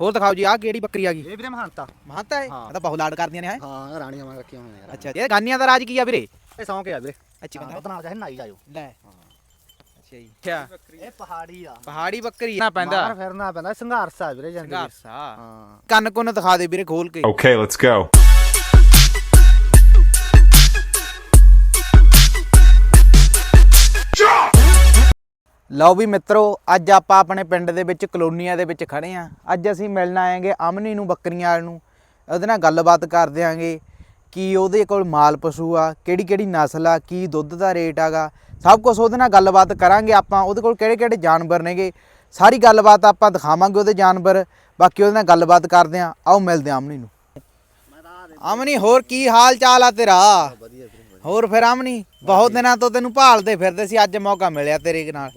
ਹੋਰ ਦਿਖਾਓ ਜੀ ਆਹ ਕਿਹੜੀ ਬੱਕਰੀ ਆ ਗਈ? ਇਹ ਵੀਰੇ ਮਹੰਤਾ ਮਹੰਤਾ ਹੈ। ਇਹ ਤਾਂ ਬਹੁਤ ਲਾਡ ਕਰਦੀਆਂ ਨੇ ਹੈ? ਹਾਂ ਰਾਣੀਆਂ ਵਾਂ ਰੱਖੀਆਂ ਹੋਈਆਂ ਯਾਰ ਅੱਛਾ ਇਹ ਗਾਨੀਆਂ ਦਾ ਰਾਜ ਕੀ ਆ ਵੀਰੇ? ਇਹ ਸੌਂਕ ਆ ਵੀਰੇ। ਅੱਛੀ ਬੰਦਾ ਨਾਮ ਚਾਹੇ ਨਾਈ ਜਾਇਓ। ਲੈ। ਅੱਛਾ ਜੀ। ਅੱਛਾ ਇਹ ਪਹਾੜੀ ਆ। ਪਹਾੜੀ ਬੱਕਰੀ ਨਾ ਪੈਂਦਾ। ਮਾਰ ਫਿਰਨਾ ਪੈਂਦਾ। ਸੰਘਰਸ਼ ਆ ਵੀਰੇ ਜ਼ਿੰਦਗੀ ਸੰਘਰਸਾ ਹਾਂ। ਕੰਨ ਕੁੰਨ ਦਿਖਾ ਦੇ ਵੀਰੇ ਖੋਲ ਕੇ। Okay, let's go. ਲਓ ਵੀ ਮਿੱਤਰੋ, ਅੱਜ ਆਪਾਂ ਆਪਣੇ ਪਿੰਡ ਦੇ ਵਿੱਚ ਕਲੋਨੀਆਂ ਦੇ ਵਿੱਚ ਖੜੇ ਆਂ। ਅੱਜ ਅਸੀਂ ਮਿਲਣ ਆਏਗੇ ਅਮਨੀ ਨੂੰ, ਬੱਕਰੀਆਂ ਵਾਲ ਨੂੰ। ਉਹਦੇ ਨਾਲ ਗੱਲਬਾਤ ਕਰ ਦਿਆਂਗੇ ਕੀ ਉਹਦੇ ਕੋਲ ਮਾਲ ਪਸ਼ੂ ਆ, ਕਿਹੜੀ ਕਿਹੜੀ ਨਸਲ ਆ, ਕੀ ਦੁੱਧ ਦਾ ਰੇਟ ਆਗਾ ਸਭ ਕੁਝ ਉਹਦੇ ਨਾਲ ਗੱਲਬਾਤ ਕਰਾਂਗੇ ਆਪਾਂ। ਉਹਦੇ ਕੋਲ ਕਿਹੜੇ ਕਿਹੜੇ ਜਾਨਵਰ ਨੇਗੇ, ਸਾਰੀ ਗੱਲਬਾਤ ਆਪਾਂ ਦਿਖਾਵਾਂਗੇ ਉਹਦੇ ਜਾਨਵਰ। ਬਾਕੀ ਉਹਦੇ ਨਾਲ ਗੱਲਬਾਤ ਕਰਦੇ ਆਂ। ਆਓ ਮਿਲਦੇ ਆਂ ਅਮਨੀ ਨੂੰ। ਅਮਨੀ, ਹੋਰ ਕੀ ਹਾਲ ਚਾਲ ਆ ਤੇਰਾ? ਵਧੀਆ ਹੋਰ ਫਿਰ ਅਮਨੀ ਬਹੁਤ ਦਿਨਾਂ ਤੋਂ ਤੈਨੂੰ ਭਾਲਦੇ ਫਿਰਦੇ ਸੀ ਅੱਜ ਮੌਕਾ ਮਿਲਿਆ ਤੇਰੇ ਨਾਲ।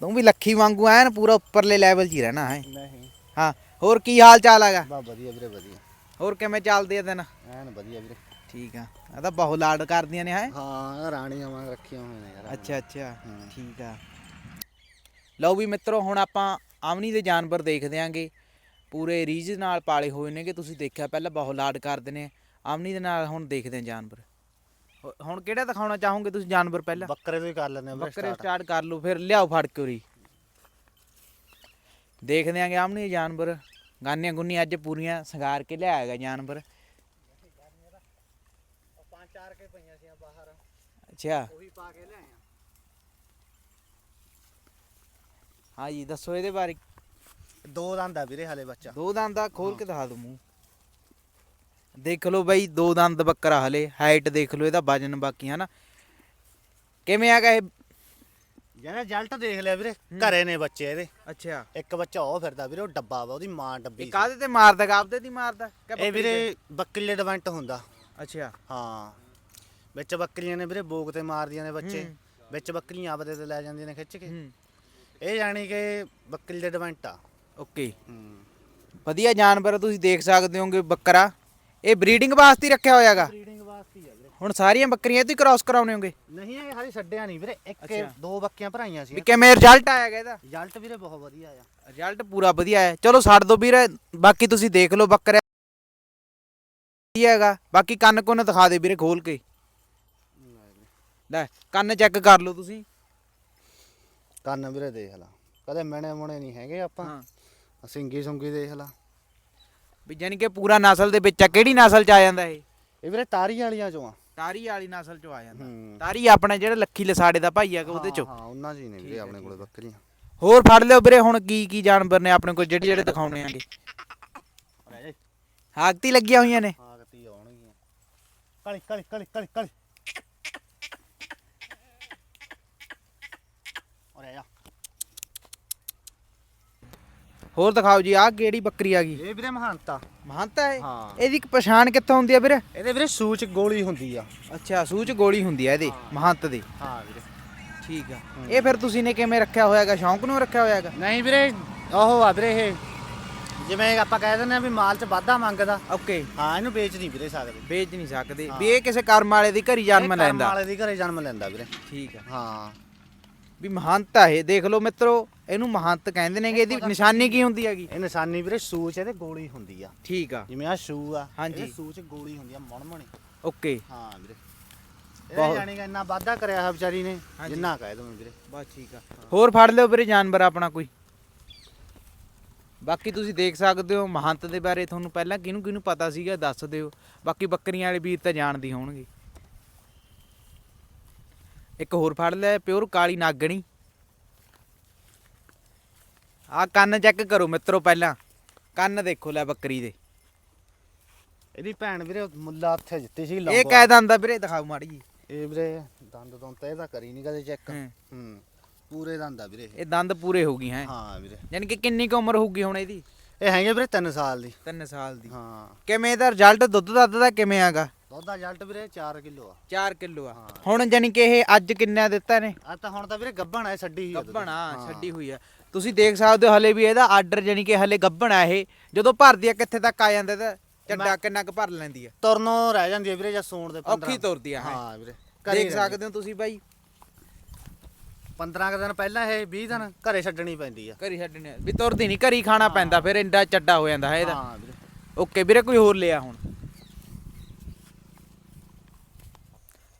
ਤੂੰ ਵੀ ਲੱਖੀ ਵਾਂਗੂ ਐਨ ਪੂਰਾ ਉੱਪਰਲੇ ਲੈਵਲ 'ਚ ਹੀ ਰਹਿਣਾ ਹੈ। ਨਹੀਂ। ਹਾਂ ਹੋਰ ਕੀ ਹਾਲ ਚਾਲ ਹੈਗਾ? ਬਾ ਵਧੀਆ ਵੀਰੇ ਵਧੀਆ। ਹੋਰ ਕਿਵੇਂ ਚੱਲਦੇ ਆ ਦਿਨ? ਐਨ ਵਧੀਆ ਵੀਰੇ। ਠੀਕ ਆ। ਇਹ ਤਾਂ ਬਹੁਤ ਲਾਡ ਕਰਦੀਆਂ ਨੇ ਹੈ? ਹਾਂ ਰਾਣੀਆਂ ਵਾਂ ਰੱਖੀਆਂ ਹੋਈਆਂ ਯਾਰ। ਅੱਛਾ ਅੱਛਾ। ਠੀਕ ਆ। ਲਓ ਵੀ ਮਿੱਤਰੋ ਹੁਣ ਆਪਾਂ ਆਮਨੀ ਦੇ ਜਾਨਵਰ ਦੇਖਦੇ ਆਂਗੇ। ਪੂਰੇ ਰੀਝ ਨਾਲ ਪਾਲੇ ਹੋਏ ਨੇਗੇ। ਤੁਸੀਂ ਦੇਖਿਆ ਪਹਿਲਾਂ ਬਹੁਤ ਲਾਡ ਕਰਦੇ ਨੇ। ਆਮਨੀ ਦੇ ਨਾਲ ਹੁਣ ਦੇਖਦੇ ਆ ਜਾਨਵਰ। ਹੁਣ ਕਿਹੜਾ ਦਿਖਾਉਣਾ ਚਾਹੋਗੇ ਤੁਸੀਂ ਜਾਨਵਰ ਪਹਿਲਾਂ? ਬੱਕਰੇ ਤੋਂ ਹੀ ਕਰ ਲੈਂਦੇ ਆ ਵੀਰੇ ਬੱਕਰੇ। ਸਟਾਰਟ ਕਰ ਲਓ ਫਿਰ ਲਿਆਓ ਫੜ ਕੇ ਉਰੀ। ਦੇਖਦੇ ਆਂਗੇ ਆਮਨੇ ਜਾਨਵਰ। ਗਾਨੀਆਂ ਗੁੰਨੀਆਂ ਅੱਜ ਪੂਰੀਆਂ ਸ਼ਿੰਗਾਰ ਕੇ ਲਿਆਏਗਾ ਜਾਨਵਰ। ਪੰਜ ਚਾਰ ਕੇ ਪਈਆਂ ਸੀ ਬਾਹਰ। ਅੱਛਾ। ਉਹੀ ਪਾ ਕੇ ਲਿਆਏ ਆ। ਹਾਂ ਜੀ ਦੱਸੋ ਇਹਦੇ ਬਾਰੇ। ਦੋ ਦੰਦ ਆ ਵੀਰੇ ਹਲੇ ਬੱਚਾ। ਦੋ ਦੰਦ ਦਾ ਖੋਲ ਕੇ ਦਿਖਾ ਦੋ ਮੂੰਹ। ਦੇਖ ਲਓ ਬਾਈ ਦੋ ਦੰਦ ਬੱਕਰਾ ਹਲੇ ਹਾਈਟ ਦੇਖ ਲਓ ਇਹਦਾ ਵਜਨ ਬਾਕੀ ਹਨਾ? ਕਿਵੇਂ ਆਗਾ ਇਹ? ਜਿਹਨੇ ਜਲਟ ਦੇਖ ਲਿਆ ਵੀਰੇ ਘਰੇ ਨੇ ਬੱਚੇ ਇਹਦੇ। ਅੱਛਾ। ਇੱਕ ਬੱਚਾ ਉਹ ਫਿਰਦਾ ਵੀਰੇ ਉਹ ਡੱਬਾ ਵਾ ਉਹਦੀ ਮਾਂ ਡੱਬੀ ਇਹ ਕਾਹਦੇ ਤੇ ਮਾਰਦਾ ਆਪਦੇ ਦੀ ਮਾਰਦਾ? ਕਿ ਇਹ ਬੱਕਰੀ ਵੀਰੇ ਬੱਕਰੀ ਦੇ ਡਿਵੈਂਟ ਹੁੰਦਾ? ਅੱਛਾ। ਹਾਂ। ਵਿੱਚ ਬੱਕਰੀਆਂ ਨੇ ਵੀਰੇ ਬੋਗ ਤੇ ਮਾਰਦੀਆਂ ਨੇ ਬੱਚੇ। ਵਿੱਚ ਬੱਕਰੀਆਂ ਆਪਦੇ ਤੇ ਲੈ ਜਾਂਦੀਆਂ ਨੇ ਖਿੱਚ ਕੇ। ਹੂੰ। ਇਹ ਜਾਣੀ ਕਿ ਬੱਕਰੀ ਦੇ ਡਿਵੈਂਟ ਆ। ਓਕੇ। ਹੂੰ। ਵਧੀਆ ਜਾਨਵਰ ਆ, ਤੁਸੀਂ ਦੇਖ ਸਕਦੇ ਹੋਗੇ ਬੱਕਰਾ। ਇਹ ਬਰੀਡਿੰਗ ਵਾਸਤੇ ਹੀ ਰੱਖਿਆ ਹੋਇਆਗਾ ਬਰੀਡਿੰਗ ਵਾਸਤੇ ਹੀ ਆ ਵੀਰੇ। ਹੁਣ ਸਾਰੀਆਂ ਬੱਕਰੀਆਂ ਇਹ ਤੋਂ ਕ੍ਰਾਸ ਕਰਾਉਣੇ ਹੋਗੇ ਨਹੀਂ ਇਹ ਹਾਲੇ ਛੱਡਿਆ ਨਹੀਂ ਵੀਰੇ। ਇੱਕ ਅੱਛਾ। ਦੋ ਬੱਕੀਆਂ ਭਰਾਈਆਂ ਸੀ। ਵੀ ਕਿਵੇਂ ਰਿਜ਼ਲਟ ਆਇਆਗਾ ਇਹਦਾ? ਰਿਜ਼ਲਟ ਵੀਰੇ ਬਹੁਤ ਵਧੀਆ ਆ। ਰਿਜ਼ਲਟ ਪੂਰਾ ਵਧੀਆ ਹੈ ਚਲੋ ਛੱਡ ਦੋ ਵੀਰ ਬਾਕੀ ਤੁਸੀਂ ਦੇਖ ਲਓ ਬੱਕਰਾ। ਵਧੀਆ ਹੈਗਾ? ਬਾਕੀ ਕੰਨ ਕੁੰਨ ਦਿਖਾ ਦੇ ਵੀਰੇ ਖੋਲ ਕੇ। ਲੈ ਕੰਨ ਚੈੱਕ ਕਰ ਲਓ ਤੁਸੀਂ। ਕੰਨ ਵੀਰੇ ਦੇਖ ਲਾ। ਕਦੇ ਮਣੇ ਮੁਣੇ ਨਹੀਂ ਹੈਗੇ ਆਪਾਂ। ਹਾਂ। ਸਿੰਗੀ ਸੁੰਗੀ ਦੇਖ ਲਾ। ਵੀ ਜਾਨੀ ਕਿ ਪੂਰਾ ਨਸਲ ਦੇ ਵਿੱਚ ਆ ਕਿਹੜੀ ਨਸਲ ਚ ਆ ਜਾਂਦਾ ਇਹ? ਇਹ ਵੀਰੇ ਤਾਰੀ ਵਾਲੀਆਂ ਚੋਂ ਆ। ਤਾਰੀ ਵਾਲੀ ਨਸਲ ਚ ਆ ਜਾਂਦਾ। ਹੂੰ। ਤਾਰੀ ਆਪਣਾ ਜਿਹੜਾ ਲੱਖੀ ਲਸਾੜੇ ਦਾ ਭਾਈ ਹੈਗਾ ਉਹਦੇ ਚੋਂ? ਹਾਂ ਉਹਨਾਂ ਚ ਹੀ ਨੇ ਵੀਰੇ ਆਪਣੇ ਕੋਲੇ ਬੱਕਰੀਆਂ। ਹੋਰ ਫੜ ਲਿਓ ਵੀਰੇ ਹੁਣ ਕੀ ਕੀ ਜਾਨਵਰ ਨੇ ਆਪਣੇ ਕੋਲ ਜਿਹੜੇ ਜਿਹੜੇ ਦਿਖਾਉਣੇ ਆਂਗੇ। ਹਾਕਤੀ ਲੱਗੀਆਂ ਹੋਈਆਂ ਨੇ। ਹਾਂ ਕਤੀ ਆਉਣਗੀਆਂ। ਕਲੀ ਕਲੀ ਕਲੀ ਕਲੀ ਕਲੀ ਓਰੇ ਆ ਹੋਰ ਦਿਖਾਓ ਜੀ ਆਹ ਕਿਹੜੀ ਬੱਕਰੀ ਆ ਗਈ? ਇਹ ਵੀਰੇ ਮਹੰਤਾ। ਮਹੰਤਾ ਹੈ ਹਾਂ। ਇਹਦੀ ਪਛਾਣ ਕਿੱਥੋਂ ਹੁੰਦੀ ਆ ਵੀਰੇ? ਇਹਦੇ ਵੀਰੇ ਸੂਚ ਗੋਲੀ ਹੁੰਦੀ ਆ। ਅੱਛਾ ਸੂਚ ਗੋਲੀ ਹੁੰਦੀ ਆ ਇਹਦੇ ਮਹੰਤ ਦੀ। ਹਾਂ ਵੀਰੇ। ਠੀਕ ਆ। ਇਹ ਫਿਰ ਤੁਸੀਂ ਨੇ ਕਿਵੇਂ ਰੱਖਿਆ ਹੋਇਆਗਾ ਸ਼ੌਂਕ ਨੂੰ ਰੱਖਿਆ ਹੋਇਆਗਾ ਨਹੀਂ ਵੀਰੇ ਉਹ ਆ ਵੀਰੇ ਇਹ। ਜਿਵੇਂ ਆਪਾਂ ਕਹਿ ਦਿੰਦੇ ਆ ਵੀ ਮਾਲ ਚ ਵਾਧਾ ਮੰਗਦਾ। ਓਕੇ। ਹਾਂ ਇਹਨੂੰ ਵੇਚ ਨਹੀਂ ਵੀਰੇ ਸਕਦੇ। ਵੇਚ ਨਹੀਂ ਸਕਦੇ। ਵੀ ਇਹ ਕਿਸੇ ਕਰਮ ਵਾਲੇ ਦੀ ਘਰੀ ਜਨਮ ਇਹ ਕਰਮ ਲੈਂਦਾ। ਵਾਲੇ ਦੀ ਘਰੇ ਜਨਮ ਲੈਂਦਾ ਵੀਰੇ। ਠੀਕ ਆ। ਹਾਂ। ਵੀ ਮਹੰਤ ਆ ਇਹ ਦੇਖ ਲਓ ਮਿੱਤਰੋ ਇਹਨੂੰ ਮਹੰਤ ਕਹਿੰਦੇ ਨੇਗੇ ਇਹਦੀ ਨਿਸ਼ਾਨੀ ਕੀ ਹੁੰਦੀ ਹੈਗੀ? ਇਹ ਨਿਸ਼ਾਨੀ ਵੀਰੇ ਸੂਚ ਇਹਦੇ ਗੋਲੀ ਹੁੰਦੀ ਆ। ਠੀਕ ਆ। ਜਿਵੇਂ ਆ ਸ਼ੂ ਆ ਹਾਂਜੀ। ਇਹਦੇ ਸੂਚ ਗੋਲੀ ਹੁੰਦੀ ਆ ਮਣਮਣੀ। ਓਕੇ। ਹਾਂ ਵੀਰੇ। ਇਹ ਬਹੁਤ- ਜਾਣੀ ਕਿ ਇੰਨਾ ਵਾਧਾ ਕਰਿਆ ਹੈ ਵਿਚਾਰੀ ਨੇ ਹਾਂਜੀ। ਜਿੰਨਾ ਕਹਿ ਦੂੰ ਵੀਰੇ। ਬਸ ਠੀਕ ਆ। ਹੋਰ ਫੜ ਲਿਓ ਵੀਰੇ ਜਾਨਵਰ ਆਪਣਾ ਕੋਈ। ਬਾਕੀ ਤੁਸੀਂ ਦੇਖ ਸਕਦੇ ਹੋ ਮਹੰਤ ਦੇ ਬਾਰੇ ਤੁਹਾਨੂੰ ਪਹਿਲਾਂ ਕਿਹਨੂੰ ਕਿਹਨੂੰ ਪਤਾ ਸੀਗਾ ਦੱਸ ਦਿਓ। ਬਾਕੀ ਬੱਕਰੀਆਂ ਵਾਲੇ ਵੀਰ ਤਾਂ ਜਾਣਦੇ ਹੋਣਗੇ। ਇੱਕ ਹੋਰ ਫੜ ਲਿਆ ਪਿਓਰ ਕਾਲੀ ਨਾਗਣੀ। ਆ ਕੰਨ ਚੈੱਕ ਕਰੋ ਮਿੱਤਰੋ ਪਹਿਲਾਂ। ਕੰਨ ਦੇਖੋ ਲੈ ਬੱਕਰੀ ਦੇ। ਇਹਦੀ ਭੈਣ ਵੀਰੇ ਮੁੱਲਾ ਹੱਥੇ ਜਿੱਤੀ ਸੀ ਇਹ ਲੰਬਾ ਕਹਿ ਦੰਦਾ ਵੀਰੇ ਦਿਖਾਓ ਮਾੜੀ ਜੀ। ਇਹ ਵੀਰੇ ਦੰਦ ਦੰਦ ਤਾਂ ਇਹਦਾ ਕਰੀ ਨਹੀਂ ਕਦੇ ਚੈੱਕ। ਹੂੰ। ਹੂੰ ਪੂਰੇ ਦੰਦ ਆ ਵੀਰੇ ਇਹ। ਇਹ ਦੰਦ ਪੂਰੇ ਹੋ ਗਈ ਹੈ? ਹਾਂ ਵੀਰੇ। ਯਾਨੀ ਕਿ ਕਿੰਨੀ ਕੁ ਉਮਰ ਹੋਊਗੀ ਹੁਣ ਇਹਦੀ? ਇਹ ਹੈਗੇ ਵੀਰੇ 3 ਸਾਲ ਦੀ। 3 ਸਾਲ ਦੀ। ਹਾਂ। ਕਿਵੇਂ ਇਹਦਾ ਰਿਜ਼ਲਟ ਦੁੱਧ ਦੱਧ ਦਾ ਕਿਵੇਂ ਆਗਾ? ਦੁੱਧ ਦਾ ਜਲਟ ਵੀਰੇ 4 ਕਿਲੋ ਆ। 4 ਕਿਲੋ ਆ। ਹਾਂ। ਹੁਣ ਜਾਨੀ ਕਿ ਇਹ ਅੱਜ ਕਿੰਨਾ ਦਿੱਤਾ ਨੇ? ਆ ਤਾਂ ਹੁਣ ਤਾਂ ਵੀਰੇ ਗੱਭਣ ਆ ਛੱਡੀ ਹੀ ਆ ਦੁੱਧ। ਗੱਬਣਾ ਹਾਂ। ਛੱਡੀ ਹੋਈ ਆ। ਤੁਸੀਂ ਦੇਖ ਸਕਦੇ ਹੋ ਹਲੇ ਵੀ ਇਹਦਾ ਆਰਡਰ ਜਾਨੀ ਕਿ ਹਲੇ ਗੱਬਣਾ ਇਹ। ਜਦੋਂ ਭਰਦੀ ਆ ਕਿੱਥੇ ਤੱਕ ਆ ਜਾਂਦਾ ਤਾਂ ਚੱਡਾ ਕਿੰਨਾ ਕੁ ਭਰ ਲੈਂਦੀ ਆ? ਤੁਰਨੋਂ ਰਹਿ ਜਾਂਦੀ ਹੈ ਵੀਰੇ ਜਾਂ ਸੌਣ ਦੇ 15 ਔਖੀ ਤੁਰਦੀ ਆ ਹਾਂ? ਹਾਂ ਵੀਰੇ ਘਰੇ ਦੇਖ ਰਹਿ ਸਕਦੇ ਹੋ ਤੁਸੀਂ ਬਾਈ। 15 ਕੁ ਦਿਨ ਪਹਿਲਾਂ ਇਹ 20 ਦਿਨ ਘਰੇ ਛੱਡਣੀ ਪੈਂਦੀ ਆ। ਘਰੀ ਛੱਡਣੇ ਵੀ ਤੁਰਦੀ ਨਹੀਂ ਘਰੀ ਖਾਣਾ ਪੈਂਦਾ ਫਿਰ ਇੰਡਾ ਚੱਡਾ ਹੋ ਜਾਂਦਾ ਹੈ ਇਹਦਾ? ਹਾਂ ਵੀਰੇ। ਓਕੇ ਵੀਰੇ ਕੋਈ ਹੋਰ ਲਿਆ ਹੁਣ?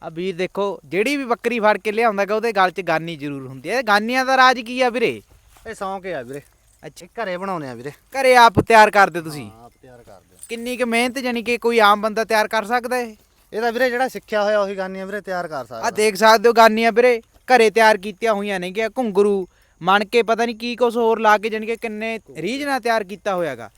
ਆ ਵੀਰ ਦੇਖੋ ਜਿਹੜੀ ਵੀ ਬੱਕਰੀ ਫੜ ਕੇ ਲਿਆਉਂਦਾ ਗਾ ਉਹਦੇ ਗਲ 'ਚ ਗਾਨੀ ਜ਼ਰੂਰ ਹੁੰਦੀ ਹੈ ਗਾਨੀਆਂ ਦਾ ਰਾਜ ਕੀ ਆ ਵੀਰੇ? ਇਹ ਸੌਂਕ ਆ ਵੀਰੇ। ਅੱਛਾ। ਘਰੇ ਬਣਾਉਣੇ ਆ ਵੀਰੇ। ਘਰੇ ਆਪ ਤਿਆਰ ਕਰਦੇ ਤੁਸੀਂ? ਆਪ ਤਿਆਰ ਕਰਦੇ ਕਿੰਨੀ ਕੁ ਮਿਹਨਤ ਜਾਨੀ ਕਿ ਕੋਈ ਆਮ ਬੰਦਾ ਤਿਆਰ ਕਰ ਸਕਦਾ ਇਹ? ਇਹਦਾ ਵੀਰੇ ਜਿਹੜਾ ਸਿੱਖਿਆ ਹੋਇਆ ਉਹੀ ਗਾਨੀਆਂ ਵੀਰੇ ਤਿਆਰ ਕਰ ਆ ਸਕਦਾ ਦੇਖ ਸਕਦੇ ਹੋ ਗਾਨੀਆਂ ਵੀਰੇ। ਘਰੇ ਤਿਆਰ ਕੀਤੀਆਂ ਹੋਈਆਂ ਨੇ ਕਿ ਘੁੰਗਰੂ ਮਣ ਕੇ ਪਤਾ ਨਹੀਂ ਕੀ ਕੁਛ ਹੋਰ ਲਾ ਕੇ ਜਾਨੀ ਕਿ ਕਿੰਨੇ ਰੀਝ ਨਾਲ ਤਿਆਰ ਕੀਤਾ ਹੋਇਆਗਾ।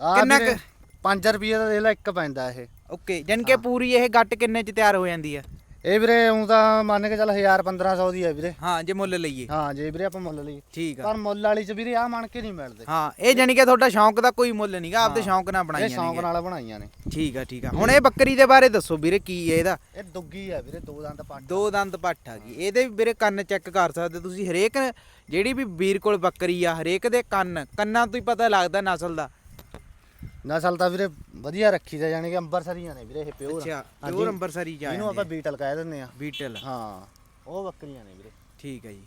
ਆ ਕਿੰਨਾ ਕੁ- 5 ਰੁਪਏ ਦਾ ਦੇਖ ਲੈ ਇੱਕ ਪੈਂਦਾ ਇਹ। ਓਕੇ ਜਾਨੀ ਕਿ ਪੂਰੀ ਇਹ ਗੱਟ ਕਿੰਨੇ 'ਚ ਤਿਆਰ ਹੋ ਜਾਂਦੀ ਆ? ਇਹ ਵੀਰੇ ਉਂ ਤਾਂ ਮੰਨ ਕੇ ਚੱਲ 1000 1500 ਦੀ ਹੈ ਵੀਰੇ। ਹਾਂ ਜੇ ਮੁੱਲ ਲਈਏ। ਹਾਂ ਜੇ ਵੀਰੇ ਆਪਾਂ ਮੁੱਲ ਲਈ ਠੀਕ ਆ। ਪਰ ਮੁੱਲ ਵਾਲੀ ਚ ਵੀਰੇ ਆ ਮਣ ਕੇ ਨਹੀਂ ਮਿਲਦੇ। ਹਾਂ ਇਹ ਜਾਨੀ ਕਿ ਤੁਹਾਡਾ ਸ਼ੌਂਕ ਦਾ ਕੋਈ ਮੁੱਲ ਨਹੀਂਗਾ ਆਪਦੇ। ਸ਼ੌਂਕ ਨਾਲ ਇਹ ਬਣਾਈਆਂ ਸ਼ੌਂਕ ਨੇ ਨਾਲ ਬਣਾਈਆਂ ਨੇ। ਠੀਕ ਆ ਠੀਕ ਆ। ਹੁਣ ਇਹ ਬੱਕਰੀ ਦੇ ਬਾਰੇ ਦੱਸੋ ਵੀਰੇ ਕੀ ਹੈ ਇਹਦਾ? ਇਹ ਦੁੱਗੀ ਆ ਵੀਰੇ ਦੋ ਦੰਦ ਪੱਟ ਦੋ ਦੰਦ ਪੱਠ ਆ ਗਈ ਇਹਦੇ ਵੀ ਵੀਰੇ ਕੰਨ ਚੈੱਕ ਕਰ ਸਕਦੇ ਤੁਸੀਂ। ਹਰੇਕ ਜਿਹੜੀ ਵੀ ਵੀਰ ਕੋਲ ਬੱਕਰੀ ਆ ਹਰੇਕ ਦੇ ਕੰਨ ਕੰਨਾਂ ਤੋਂ ਹੀ ਪਤਾ ਲੱਗਦਾ ਨਸਲ ਦਾ। ਨਸਲ ਤਾਂ ਵੀਰੇ ਵਧੀਆ ਰੱਖੀ ਦਾ ਯਾਨੀ ਕਿ ਅੰਬਰਸਰੀਆਂ ਨੇ ਵੀਰੇ ਇਹ ਪਿਓਰ। ਅੱਛਾ। ਪਿਓਰ ਅੰਬਰਸਰੀ ਜਾ ਇਹਨੂੰ ਆਪਾਂ ਬੀਟਲ ਕਹਿ ਦਿੰਦੇ ਆ। ਬੀਟਲ। ਹਾਂ ਉਹ ਬੱਕਰੀਆਂ ਨੇ ਵੀਰੇ। ਠੀਕ ਹੈ ਜੀ।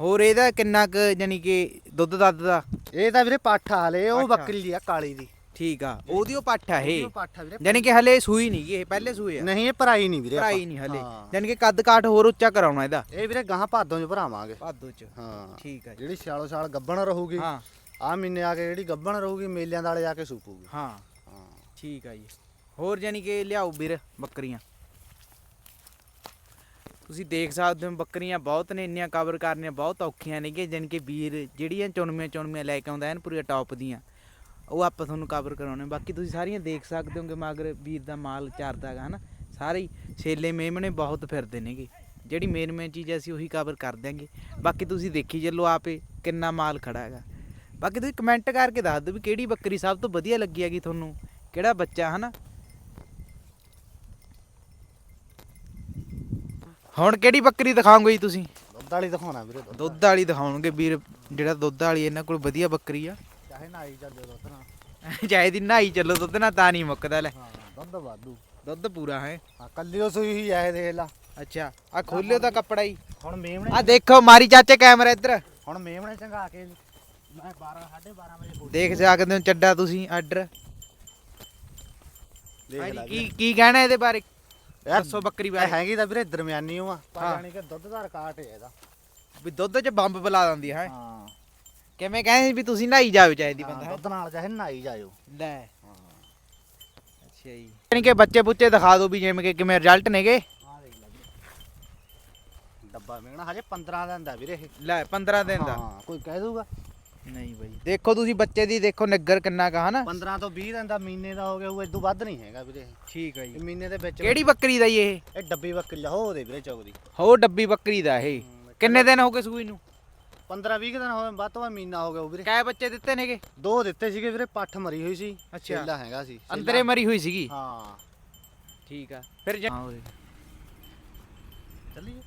ਹੋਰ ਇਹਦਾ ਕਿੰਨਾ ਕੁ ਜਾਨੀ ਕਿ ਦੁੱਧ ਦੱਧ ਦਾ? ਇਹ ਤਾਂ ਵੀਰੇ ਪਾਠਾ ਹਲੇ ਉਹ। ਬੱਕਰੀ ਦੀ ਆ ਕਾਲੀ ਦੀ। ਠੀਕ ਆ ਉਹਦੀ ਉਹ ਪੱਠ ਆ ਇਹ। ਜਾਨੀ ਕਿ ਹਲੇ ਸੂਈ ਨਹੀਂ ਇਹ ਪਹਿਲੇ ਸੂਏ ਆ। ਨਹੀਂ ਇਹ ਭਰਾਈ ਨਹੀਂ ਵੀਰੇ ਭਰਾਈ। ਨਹੀਂ ਹਲੇ। ਜਾਨੀ ਕਿ ਕੱਦ ਕਾਠ ਹੋਰ ਉੱਚਾ ਕਰਾਉਣਾ ਇਹਦਾ। ਇਹ ਵੀਰੇ ਗਾਹਾਂ ਭਾਦੋਂ ਚ ਭਰਾਵਾਂਗੇ। ਭਾਦੋ ਚ। ਹਾਂ। ਠੀਕ ਆ ਜਿਹੜੀ ਛਾਲੋ ਛਾਲ ਗੱਬਣ ਰਹੂਗੀ। ਹਾਂ। ਆ ਮਹੀਨੇ ਆ ਕੇ ਜਿਹੜੀ ਗੱਬਣ ਰਹੂਗੀ ਮੇਲਿਆਂ ਵਾਲੇ ਆ ਕੇ ਸੂਪੂਗੀ। ਹਾਂ। ਹਾਂ। ਠੀਕ ਆ ਜੀ। ਹੋਰ ਜਾਨੀ ਕਿ ਲਿਆਓ ਵੀਰ ਬੱਕਰੀਆਂ। ਤੁਸੀਂ ਦੇਖ ਸਕਦੇ ਹੋ ਬੱਕਰੀਆਂ ਬਹੁਤ ਨੇ ਇੰਨੀਆਂ ਕਵਰ ਕਰਨੀਆਂ ਬਹੁਤ ਔਖੀਆਂ ਨੇ ਕਿ ਜਾਨੀ ਕਿ ਵੀਰ ਜਿਹੜੀਆਂ ਚੁਣਮੀਆਂ ਚੁਣਮੀਆਂ ਲੈ ਕੇ ਆਉਂਦਾ ਐਨ ਪੂਰੀਆਂ ਟੌਪ ਦੀਆਂ ਉਹ ਆਪਾਂ ਤੁਹਾਨੂੰ ਕਵਰ ਕਰਾਉਣੇ ਬਾਕੀ ਤੁਸੀਂ ਸਾਰੀਆਂ ਦੇਖ ਸਕਦੇ ਹੋਗੇ ਮਗਰ ਵੀਰ ਦਾ ਮਾਲ ਚਾਰਦਾਗਾ ਹਨਾ? ਸਾਰੇ ਛੇਲੇ ਮੇਮਣੇ ਬਹੁਤ ਫਿਰਦੇ ਨੇਗੇ। ਜਿਹੜੀ ਮੇਨ ਮੇਨ ਚੀਜ਼ ਅਸੀਂ ਉਹੀ ਕਵਰ ਕਰ ਦਿਆਂਗੇ। ਬਾਕੀ ਤੁਸੀਂ ਦੇਖੀ ਚੱਲੋ ਆਪੇ ਕਿੰਨਾ ਮਾਲ ਖੜਾ ਹੈਗਾ। ਬਾਕੀ ਤੁਸੀਂ ਕਮੈਂਟ ਕਰਕੇ ਦੱਸ ਦਿਓ ਵੀ ਕਿਹੜੀ ਬੱਕਰੀ ਸਭ ਤੋਂ ਵਧੀਆ ਲੱਗੀ ਹੈਗੀ ਤੁਹਾਨੂੰ। ਕਿਹੜਾ ਬੱਚਾ ਹਨਾ? ਹੁਣ ਕਿਹੜੀ ਬੱਕਰੀ ਦਿਖਾਓਗੇ ਜੀ ਤੁਸੀਂ? ਦੁੱਧ ਵਾਲੀ ਦਿਖਾਉਣਾ ਵੀਰੇ ਦੁੱਧ ਦੁੱਧ ਵਾਲੀ ਦਿਖਾਉਣਗੇ ਵੀਰ ਜਿਹੜਾ ਦੁੱਧ ਵਾਲੀ ਇਹਨਾਂ ਕੋਲ ਵਧੀਆ ਬੱਕਰੀ ਆ। ਚਾਹੇ ਨਾਈ ਚੱਲੇ ਦੁੱਧ ਨਾਲ। ਚਾਹੇ ਦੀ ਨਹਾਈ ਚੱਲੋ ਦੁੱਧ ਨਾਲ ਤਾਂ ਨਹੀਂ ਮੁੱਕਦਾ ਲੈ। ਹਾਂ ਦੁੱਧ ਵਾਧੂ। ਦੁੱਧ ਪੂਰਾ ਹੈ? ਹਾਂ ਕੱਲੀ ਉਹ ਸੂਈ ਹੀ ਆ ਇਹ ਦੇਖ ਲਾ। ਅੱਛਾ ਆ ਖੋਲਿਓ ਤਾਂ ਕੱਪੜਾ ਹੀ। ਹੁਣ ਮੇਮਣੇ ਆ ਦੇਖੋ ਮਾਰੀ ਚਾਚੇ ਕੈਮਰਾ ਇੱਧਰ। ਹੁਣ ਮੇਮਣੇ ਚੰਗਾ ਕੇ। ਮੈਂ 12 12:30 ਵਜੇ ਕੋਲ ਦੇਖ ਸਕਦੇ ਹੋ ਚੱਡਾ ਤੁਸੀਂ ਆਰਡਰ ਦੇਖ ਲੈ ਕੀ ਕੀ ਕਹਿਣਾ ਇਹਦੇ ਬਾਰੇ? ਦੱਸੋ ਬੱਕਰੀ ਬਾਰੇ। ਹੈਗੀ ਤਾਂ ਵੀਰੇ ਦਰਮਿਆਨੀ ਉਹ ਆ। ਪਰ ਹਾਂ। ਕਿ ਦੁੱਧ ਦਾ ਰਿਕਾਰਡ ਹੈ ਇਹਦਾ। ਵੀ ਦੁੱਧ 'ਚ ਬੰਬ ਬੁਲਾ ਦਿੰਦੀ ਹੈ? ਹਾਂ। ਕਿਵੇਂ ਕਹਿੰਦੇ ਵੀ ਤੁਸੀਂ ਨਹਾਈ ਜਾਓ ਚਾਹੀਦੀ ਬੰਦਾ ਹਾਂ, ਦੁੱਧ ਨਾਲ ਚਾਹੇ ਨਾਈ ਜਾਇਓ। ਲੈ। ਅੱਛਾ ਜੀ। ਯਾਨੀ ਕਿ ਬੱਚੇ ਬੁੱਚੇ ਦਿਖਾ ਦਿਓ ਵੀ ਜਿਵੇਂ ਕਿ ਕਿਵੇਂ ਰਿਜ਼ਲਟ ਨੇਗੇ। ਆ ਦੇਖ ਲੈ ਵੀਰੇ ਡੱਬਾ ਮੇਗਣਾ ਹਜੇ 15 ਦਿਨ ਦਾ ਵੀਰੇ ਇਹ। ਲੈ 15 ਦਿਨ ਦਾ। ਹਾਂ ਕੋਈ ਕਹਿ ਦੂਗਾ ਨਹੀਂ ਬਾਈ। ਦੇਖੋ ਤੁਸੀਂ ਬੱਚੇ ਦੀ ਦੇਖੋ ਨਿੱਗਰ ਕਿੰਨਾ ਕਾ ਹਨਾ? 15 ਤੋਂ 20 ਦਿਨ ਦਾ ਮਹੀਨੇ ਦਾ ਹੋ ਗਿਆ ਉਹ ਇਦੋਂ ਵੱਧ ਨਹੀਂ ਹੈਗਾ ਵੀਰੇ। ਠੀਕ ਹੈ ਇਹ ਮਹੀਨੇ ਦੇ ਵਿੱਚ ਕਿਹੜੀ ਬੱਕਰੀ ਦਾ ਜੀ ਇਹ? ਇਹ ਡੱਬੀ ਬੱਕਰੀ ਆ ਹੋ ਦੇ ਵੀਰੇ ਚੌਕ ਦੀ। ਹੋ ਡੱਬੀ ਬੱਕਰੀ ਦਾ ਇਹ। ਕਿੰਨੇ ਦਿਨ ਹੋ ਗਏ ਸੂਈ ਨੂੰ? 15 20 ਦਿਨ ਹੋਏ ਵੱਧ ਤੋਂ ਵੱਧ ਮਹੀਨਾ ਹੋ ਗਿਆ ਉਹ ਵੀਰੇ। ਕਾਏ ਬੱਚੇ ਦਿੱਤੇ ਨੇਗੇ? ਦੋ ਦਿੱਤੇ ਸੀਗੇ ਵੀਰੇ ਪੱਠ ਮਰੀ ਹੋਈ ਸੀ ਅੱਛਾ। ਛੇਲਾ ਹੈਗਾ ਸੀ ਛੇਲਾ- ਅੰਦਰੇ ਮਰੀ ਹੋਈ ਸੀਗੀ? ਹਾਂ। ਠੀਕ ਆ। ਫਿਰ ਜਾ- ਹਾਂ ਉਰੇ। ਚੱਲੀਏ।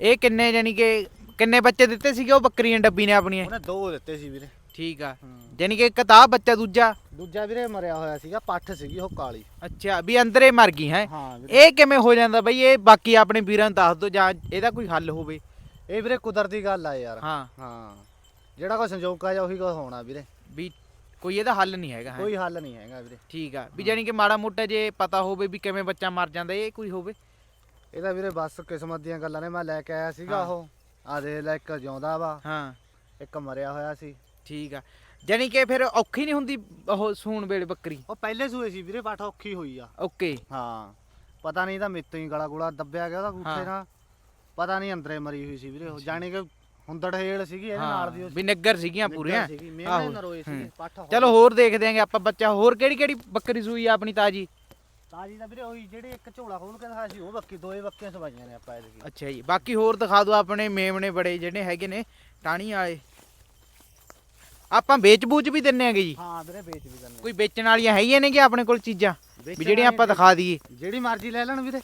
ਇਹ ਕਿੰਨੇ ਜਾਨੀ ਕਿ ਕਿੰਨੇ ਬੱਚੇ ਦਿੱਤੇ ਸੀਗੇ ਉਹ ਬੱਕਰੀਆਂ ਡੱਬੀ ਨੇ ਆਪਣੀਆਂ? ਉਹਨੇ ਦੋ ਦਿੱਤੇ ਸੀ ਵੀਰੇ। ਠੀਕ ਆ। ਜਾਨੀ ਕਿ ਇੱਕ ਤਾਂ ਆਹ ਬੱਚਾ ਦੂਜਾ? ਦੂਜਾ ਵੀਰੇ ਮਰਿਆ ਹੋਇਆ ਸੀਗਾ ਪੱਠ ਸੀਗੀ ਉਹ ਕਾਲੀ। ਅੱਛਾ ਵੀ ਅੰਦਰੇ ਮਰ ਗਈ ਹੈ? ਹਾਂ ਵੀਰੇ। ਇਹ ਕਿਵੇਂ ਹੋ ਜਾਂਦਾ ਬਈ ਇਹ ਬਾਕੀ ਆਪਣੇ ਵੀਰਾਂ ਨੂੰ ਦੱਸ ਦਿਓ ਜਾਂ ਇਹਦਾ ਕੋਈ ਹੱਲ ਹੋਵੇ। ਇਹ ਵੀਰੇ ਕੁਦਰਤੀ ਗੱਲ ਆ ਯਾਰ। ਹਾਂ। ਹਾਂ। ਜਿਹੜਾ ਕੋਈ ਸੰਜੋਗ ਆ ਜਾ ਉਹੀ ਕੁਛ ਹੋਣਾ ਵੀਰੇ। ਵੀ ਕੋਈ ਇਹਦਾ ਹੱਲ ਨਹੀਂ ਹੈਗਾ ਹੈ? ਕੋਈ ਹੱਲ ਨਹੀਂ ਹੈਗਾ ਵੀਰੇ। ਠੀਕ ਆ। ਵੀ ਜਾਨੀ ਕਿ ਮਾੜਾ ਮੋਟਾ ਜੇ ਪਤਾ ਹੋਵੇ ਵੀ ਕਿਵੇਂ ਬੱਚਾ ਮਰ ਜਾਂਦਾ ਇਹ ਕੋਈ ਹੋਵੇ? ਇਹਦਾ ਵੀਰੇ ਬਸ ਕਿਸਮਤ ਦੀਆਂ ਗੱਲਾਂ ਨੇ। ਮੈਂ ਲੈ ਕੇ ਆਇਆ ਸੀਗਾ ਹਾਂ। ਉਹ। ਆ ਦੇ ਲੈ ਇੱਕ ਜਿਉਂਦਾ ਵਾ। ਹਾਂ। ਇੱਕ ਮਰਿਆ ਹੋਇਆ ਸੀ। ਠੀਕ ਆ। ਜਾਨੀ ਕਿ ਫਿਰ ਔਖੀ ਨਹੀਂ ਹੁੰਦੀ ਉਹ ਸੂਣ ਵੇਲੇ ਬੱਕਰੀ? ਉਹ ਪਹਿਲੇ ਸੂਏ ਸੀ ਵੀਰੇ ਪੱਠ ਔਖੀ ਹੋਈ ਆ। ਓਕੇ। ਹਾਂ। ਪਤਾ ਨਹੀਂ ਇਹਦਾ ਮਿੱਤੋਂ ਹੀ ਗਲਾ ਗੁਲਾ ਦੱਬਿਆ ਗਿਆ ਉਹਦਾ। ਗੁੱਠੇ ਨਾਲ। ਪਤਾ ਨਹੀਂ ਅੰਦਰੇ ਮਰੀ ਹੋਈ ਸੀ ਵੀਰੇ ਉਹ। ਜਾਣੀ ਕਿ ਹੁੰਦੜ ਹੇਲ ਸੀਗੀ ਇਹਦੇ ਨਾਲ ਦੀ ਉਹ ਵੀ ਨਿੱਗਰ ਸੀਗੀਆਂ ਪੂਰੀਆਂ। ਨਰੋਏ। ਸੀਗੇ ਪੱਠ ਚਲੋ ਹੋਰ ਦੇਖਦੇ ਆਂਗੇ ਆਪਾਂ ਬੱਚਾ। ਹੋਰ ਕਿਹੜੀ ਕਿਹੜੀ ਬੱਕਰੀ ਸੂਈ ਆ ਆਪਣੀ ਤਾਜੀ? ਤਾਜੀ ਦਾ ਵੀਰੇ ਉਹੀ ਜਿਹੜੇ ਇੱਕ ਝੋਲਾ ਖੋਲ ਕੇ ਦਿਖਾਇਆ ਸੀ ਉਹ ਬੱਕੀ ਦੋਏ ਬੱਕੀਆਂ ਸਵਾਈਆਂ ਨੇ ਆਪਾਂ ਇਹਦੇ ਅੱਛਾ ਜੀ ਬਾਕੀ ਹੋਰ ਦਿਖਾ ਦਿਓ ਆਪਣੇ ਮੇਮਣੇ ਬੜੇ ਜਿਹੜੇ ਹੈਗੇ ਨੇ ਟਾਣੀ ਵਾਲੇ। ਆਪਾਂ ਵੇਚ ਬੂਚ ਵੀ ਦਿੰਨੇ ਆਂਗੇ ਜੀ। ਹਾਂ ਵੀਰੇ ਵੇਚ ਵੀ ਦਿੰਦੇ ਕੋਈ ਵੇਚਣ ਵਾਲੀਆਂ ਹੈਗੀਆਂ ਨੇ ਕਿ ਆਪਣੇ ਕੋਲ ਚੀਜ਼ਾਂ? ਵੀ ਜਿਹੜੀਆਂ ਆਪਾਂ ਦਿਖਾ ਦਈਏ। ਜਿਹੜੀ ਮਰਜ਼ੀ ਲੈ ਲੈਣ ਵੀਰੇ।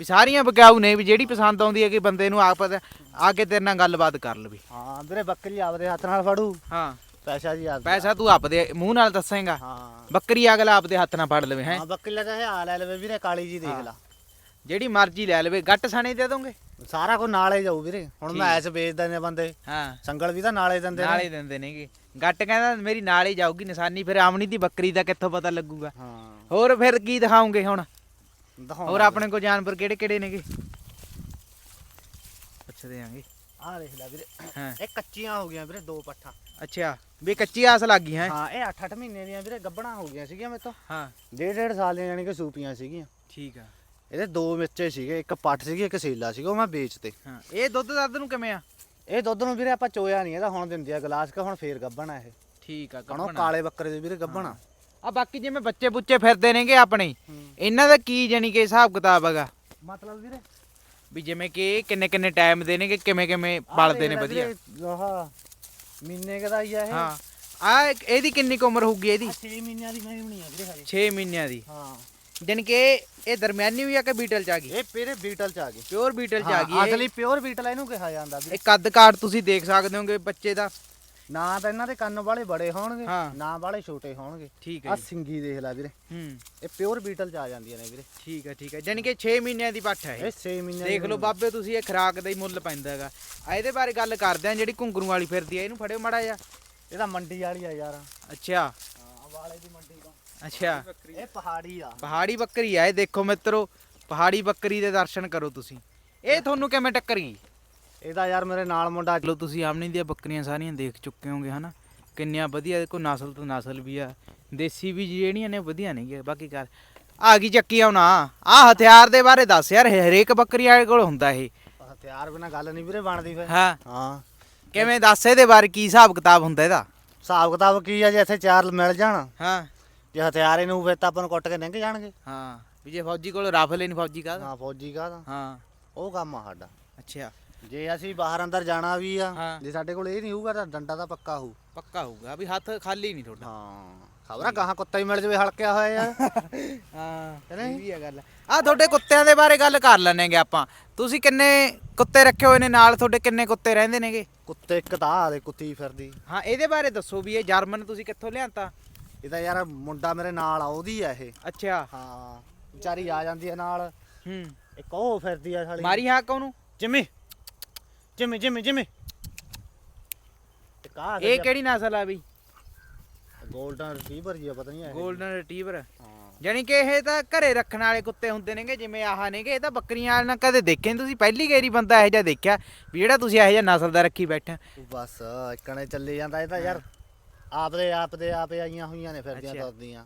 ਵੀ ਸਾਰੀਆਂ ਵਿਕਾਊ ਨੇ ਵੀ ਜਿਹੜੀ ਪਸੰਦ ਆਉਂਦੀ ਹੈ ਕਿ ਬੰਦੇ ਨੂੰ ਆਪ ਆ ਕੇ ਤੇਰੇ ਨਾਲ ਗੱਲਬਾਤ ਕਰ ਲਵੇ। ਹਾਂ ਵੀਰੇ ਬੱਕਰੀ ਆਪਦੇ ਹੱਥ ਨਾਲ ਫੜੂ। ਹਾਂ। ਪੈਸਾ ਜੀ ਆਪਦਾ ਪੈਸਾ ਤੂੰ ਆਪਦੇ ਮੂੰਹ ਨਾਲ ਦੱਸੇਂਗਾ। ਹਾਂ। ਬੱਕਰੀ ਅਗਲਾ ਆਪਦੇ ਹੱਥ ਨਾਲ ਫੜ ਲਵੇ ਹੈ? ਹਾਂ ਬੱਕਰੀ ਲੈ ਚਾਹੇ ਆ ਲੈ ਲਵੇ ਵੀਰੇ ਕਾਲੀ ਜੀ ਦੇਖ ਲਾ। ਜਿਹੜੀ ਮਰਜ਼ੀ ਲੈ ਲਵੇ ਗੱਟ ਸਣੇ ਦੇ ਦੋਗੇ? ਸਾਰਾ ਕੁਝ ਨਾਲੇ ਜਾਊ ਵੀਰੇ। ਹੁਣ ਠੀਕ। ਮੈਚ ਵੇਚਦੇ ਨੇ ਬੰਦੇ। ਹਾਂ। ਸੰਗਲ ਵੀ ਤਾਂ ਨਾਲੇ ਦਿੰਦੇ ਨਾਲੇ ਦਿੰਦੇ ਨੇਗੇ। ਗੱਟ ਕਹਿੰਦਾ ਮੇਰੀ ਨਾਲ ਹੀ ਜਾਊਗੀ ਨਿਸ਼ਾਨੀ ਫਿਰ ਆਮਣੀ ਦੀ ਬੱਕਰੀ ਦਾ ਕਿੱਥੋਂ ਪਤਾ ਲੱਗੂਗਾ? ਹਾਂ। ਹੋਰ ਫਿਰ ਕੀ ਦਿਖਾਉਂਗੇ ਹੁਣ? ਹੋਰ ਆਪਣੇ ਕੋਲ ਜਾਨਵਰ ਕਿਹੜੇ ਕਿਹੜੇ ਨੇਗੇ? ਪੁੱਛਦੇ ਆਂਗੇ। ਆਹ ਦੇਖ ਲੈ ਵੀਰੇ। ਹਾਂ। ਇਹ ਕੱਚੀਆਂ ਹੋ ਗਈਆਂ ਵੀਰੇ ਦੋ ਪੱਠਾਂ। ਅੱਛਾ ਵੀ ਕੱਚੀ ਆਸ ਲੱਗ ਗਈ ਹੈ? ਹਾਂ ਇਹ 8-8 ਮਹੀਨੇ ਦੀਆਂ ਵੀਰੇ ਗੱਬਣਾ ਹੋ ਗਈਆਂ ਸੀਗੀਆਂ ਮੇਰੇ ਤੋਂ ਹਾਂ। ਡੇਢ ਡੇਢ ਸਾਲ ਦੀਆਂ ਯਾਨੀ ਕਿ ਸੂਪੀਆਂ ਸੀਗੀਆਂ। ਠੀਕ ਆ। ਇਹਦੇ ਦੋ ਬੱਚੇ ਸੀਗੇ ਇੱਕ ਪੱਠ ਸੀਗੀ ਇੱਕ ਸੇਲਾ ਸੀਗਾ ਉਹ ਮੈਂ ਵੇਚਤੇ। ਹਾਂ ਇਹ ਦੁੱਧ ਦੱਧ ਨੂੰ ਕਿਵੇਂ ਆ? ਇਹ ਦੁੱਧ ਨੂੰ ਵੀਰੇ ਆਪਾਂ ਚੋਇਆ ਨਹੀਂ ਇਹਦਾ ਹੁਣ ਦਿੰਦੀ ਆ ਗਲਾਸ ਕਾ ਹੁਣ ਫੇਰ ਗੱਬਣਾ ਇਹ। ਠੀਕ ਆ ਹੁਣ ਉਹ ਕੱਪਣਾ ਕਾਲੇ ਬੱਕਰੇ ਦੇ ਵੀਰੇ ਗੱਬਣਾ ਆ। ਬਾਕੀ ਜਿਵੇਂ ਬੱਚੇ ਬੁੱਚੇ ਫਿਰਦੇ ਨੇਗੇ ਆਪਣੇ ਇਹਨਾਂ ਦਾ ਕੀ ਜਾਨੀ ਕਿ ਹਿਸਾਬ ਕਿਤਾਬ ਹੈਗਾ? ਮਤਲਬ ਵੀਰੇ ਵੀ ਜਿਵੇਂ ਕਿ ਕਿੰਨੇ ਕਿੰਨੇ ਟਾਈਮ ਦੇ ਨੇਗੇ ਕਿਵੇਂ ਕਿਵੇਂ ਪਲਦੇ ਨੇ ਵਧੀਆ। ਆਹ ਮਹੀਨੇ ਕਦਾ ਹੀ ਆ ਇਹ। ਹਾਂ। ਆ ਇਹਦੀ ਕਿੰਨੀ ਕੁ ਉਮਰ ਹੋਊਗੀ ਇਹਦੀ? 6 ਮਹੀਨਿਆਂ ਦੀ ਮੈਂ ਹੋਣੀ ਆ ਵੀਰੇ ਹਜੇ। 6 ਮਹੀਨਿਆਂ ਦੀ। ਹਾਂ। ਜਾਨੀ ਕਿ ਇਹ ਦਰਮਿਆਨੀ ਹੋਈ ਆ ਕਿ ਬੀਟਲ ਚ ਆ ਗਈ? ਇਹ ਪੀਰੇ ਬੀਟਲ ਚ ਆ ਗਏ ਪਿਓਰ ਬੀਟਲ ਚ ਆ ਗਈ। ਅਸਲੀ ਪਿਓਰ ਬੀਟਲ ਇਹਨੂੰ ਕਿਹਾ ਜਾਂਦਾ ਵੀਰੇ। ਇਹ ਕੱਦ ਕਾਠ ਤੁਸੀਂ ਦੇਖ ਸਕਦੇ ਹੋਗੇ ਬੱਚੇ ਦਾ। ਨਾ ਤਾਂ ਇਹਨਾਂ ਦੇ ਕੰਨ ਵਾਲੇ ਬੜੇ ਹੋਣਗੇ ਹਾਂ। ਨਾ ਵਾਲੇ ਛੋਟੇ ਹੋਣਗੇ। ਠੀਕ ਆ ਹੈ ਜੀ। ਸਿੰਗੀ ਦੇਖ ਲੈ ਵੀਰੇ। ਹੂੰ। ਇਹ ਪਿਓਰ ਬੀਟਲ ਚ ਆ ਜਾਂਦੀਆਂ ਨੇ ਵੀਰੇ। ਠੀਕ ਹੈ ਠੀਕ ਹੈ। ਜਾਨੀ ਕਿ 6 ਮਹੀਨਿਆਂ ਦੀ ਪੱਠ ਹੈ ਇਹ। ਇਹ 6 ਮਹੀਨੇ ਦੇਖ ਲਓ ਬਾਬੇ ਤੁਸੀਂ ਇਹ ਖਰਾਕ ਦਾ ਹੀ ਮੁੱਲ ਪੈਂਦਾ ਹੈਗਾ। ਆ ਇਹਦੇ ਬਾਰੇ ਗੱਲ ਕਰਦੇ ਆ ਜਿਹੜੀ ਘੁੰਗਰੂ ਵਾਲੀ ਫਿਰਦੀ ਆ ਇਹਨੂੰ ਫੜਿਓ ਮੜਾ ਜਾ ਇਹਦਾ ਮੰਡੀ ਵਾਲੀ ਆ ਯਾਰ। ਅੱਛਾ। ਹਾਂ ਵਾਲੇ ਦੀ ਮੰਡੀ ਤੋਂ। ਅੱਛਾ। ਇਹ ਪਹਾੜੀ ਆ। ਪਹਾੜੀ ਬੱਕਰੀ ਆ ਇਹ ਦੇਖੋ ਮਿੱਤਰੋ। ਪਹਾੜੀ ਬੱਕਰੀ ਦੇ ਦਰਸ਼ਨ ਕਰੋ ਤੁਸੀਂ। ਇਹ ਤੁਹਾਨੂੰ ਕਿਵੇਂ ਟੱਕਰ ਗਈ ਇਹਦਾ ਯਾਰ ਮੇਰੇ ਨਾਲ ਮੁੰਡਾ ਲੋ ਤੁਸੀਂ ਆਮਣੀ ਦੀਆਂ ਬੱਕਰੀਆਂ ਸਾਰੀਆਂ ਦੇਖ ਚੁੱਕੇ ਹੋਗੇ ਹਨਾ? ਕਿੰਨੀਆਂ ਵਧੀਆ ਕੋਈ ਨਸਲ ਤੋਂ ਨਸਲ ਵੀ ਆ। ਦੇਸੀ ਵੀ ਜਿਹੜੀਆਂ ਨੇ ਵਧੀਆ ਨਹੀਂ ਬਾਕੀ ਕਰ। ਆ ਗਈ ਚੱਕੀ ਆਉਣਾ? ਆ ਹਥਿਆਰ ਦੇ ਬਾਰੇ ਦੱਸ ਯਾਰ ਹਰੇਕ ਬੱਕਰੀ ਵਾਲੇ ਕੋਲ ਹੁੰਦਾ ਇਹ। ਹਥਿਆਰ ਬਿਨਾ ਗੱਲ ਨਹੀਂ ਵੀਰੇ ਬਣਦੀ ਫੇ ਹਾਂ। ਹਾਂ। ਕਿਵੇਂ ਦੱਸ ਇਹਦੇ ਬਾਰੇ ਕੀ ਹਿਸਾਬ ਕਿਤਾਬ ਹੁੰਦਾ ਇਹਦਾ? ਹਿਸਾਬ ਕਿਤਾਬ ਕੀ ਆ ਜੇ ਇੱਥੇ ਚਾਰ ਮਿਲ ਜਾਣ? ਹਾਂ। ਜੇ ਹਥਿਆਰ ਇਹਨੂੰ ਫਿਰ ਤਾਂ ਆਪਾਂ ਨੂੰ ਕੁੱਟ ਕੇ ਲੰਘ ਜਾਣਗੇ। ਹਾਂ। ਵੀ ਜੇ ਫੌਜੀ ਕੋਲ ਰਾਫਲ ਹੀ ਨਹੀਂ ਫੌਜੀ ਕਾਹਦਾ? ਹਾਂ ਫੌਜੀ ਕਾਹਦਾ? ਹਾਂ। ਉਹ ਕੰਮ ਆ ਸਾਡਾ। ਅੱਛਾ। ਜੇ ਅਸੀਂ ਬਾਹਰ ਅੰਦਰ ਜਾਣਾ ਵੀ ਆ ਹਾਂ। ਜੇ ਸਾਡੇ ਕੋਲ ਇਹ ਨਹੀਂ ਹੋਊਗਾ ਤਾਂ ਡੰਡਾ ਤਾਂ ਪੱਕਾ ਹੋਊ। ਪੱਕਾ ਹੋਊਗਾ ਵੀ ਹੱਥ ਖਾਲੀ ਨਹੀਂ ਤੁਹਾਡਾ। ਹਾਂ ਖਬਰਾਂ ਗਾਹਾਂ ਕੁੱਤਾ ਹੀ ਮਿਲ ਜਵੇ ਹਲਕਿਆ ਹੋਇਆ ਯਾਰ। ਹਾਂ ਇਹ ਵੀ ਆ ਗੱਲ। ਆ ਤੁਹਾਡੇ ਕੁੱਤਿਆਂ ਦੇ ਬਾਰੇ ਗੱਲ ਕਰ ਲੈਣੇਗੇ ਆਪਾਂ। ਤੁਸੀਂ ਕਿੰਨੇ ਕੁੱਤੇ ਰੱਖੇ ਹੋਏ ਨੇ ਨਾਲ ਤੁਹਾਡੇ ਕਿੰਨੇ ਕੁੱਤੇ ਰਹਿੰਦੇ ਨੇਗੇ? ਕੁੱਤੇ ਇੱਕ ਤਾਂ ਆ ਦੇ ਕੁੱਤੀ ਫਿਰਦੀ। ਹਾਂ ਇਹਦੇ ਬਾਰੇ ਦੱਸੋ ਵੀ ਇਹ ਜਰਮਨ ਤੁਸੀਂ ਕਿੱਥੋਂ ਲਿਆਂਤਾ? ਇਹਦਾ ਯਾਰ ਮੁੰਡਾ ਮੇਰੇ ਨਾਲ ਆ ਉਹਦੀ ਆ ਇਹ। ਅੱਛਾ। ਹਾਂ ਵਿਚਾਰੀ ਆ ਜਾਂਦੀ ਹੈ ਨਾਲ। ਹੂੰ। ਇੱਕ ਉਹ ਫਿਰਦੀ ਆ ਸਾਲੀ। ਮਾਰੀ ਹਾਕ ਉਹਨੂੰ। ਜਿਮੀ। ਜਿਮੀ ਜਿਮੀ ਜਿਮੀ ਇੱਕ ਆ ਇਹ ਕਿਹੜੀ ਨਸਲ ਆ ਵੀ 골ਡਨ ਰਿਟਰੀਵਰ ਜੀ ਆ ਪਤਾ ਨਹੀਂ ਹੈ 골ਡਨ ਰਿਟਰੀਵਰ ਹਾਂ। ਯਾਨੀ ਕਿ ਇਹ ਤਾਂ ਘਰੇ ਰੱਖਣ ਵਾਲੇ ਕੁੱਤੇ ਹੁੰਦੇ ਨੇਗੇ ਜਿਵੇਂ ਆਹ ਨੇਗੇ ਇਹ ਤਾਂ ਬੱਕਰੀਆਂ ਵਾਲੇ ਨਾਲ ਕਦੇ ਦੇਖੇ ਨੀ ਤੁਸੀਂ? ਪਹਿਲੀ ਗੇਰੀ ਬੰਦਾ ਇਹੋ ਜਿਹਾ ਦੇਖਿਆ ਵੀ ਜਿਹੜਾ ਤੁਸੀਂ ਇਹੋ ਜਿਹਾ ਨਸਲ ਦਾ ਰੱਖੀ ਬੈਠਾ। ਬਸ ਇੱਕਣੇ ਚੱਲੇ ਜਾਂਦਾ ਇਹ ਤਾਂ ਯਾਰ। ਆਪਦੇ ਆਪ ਦੇ ਆਪੇ ਆਈਆਂ ਹੋਈਆਂ ਨੇ ਫਿਰਦੀਆਂ ਅੱਛਾ। ਤੁਰਦੀਆਂ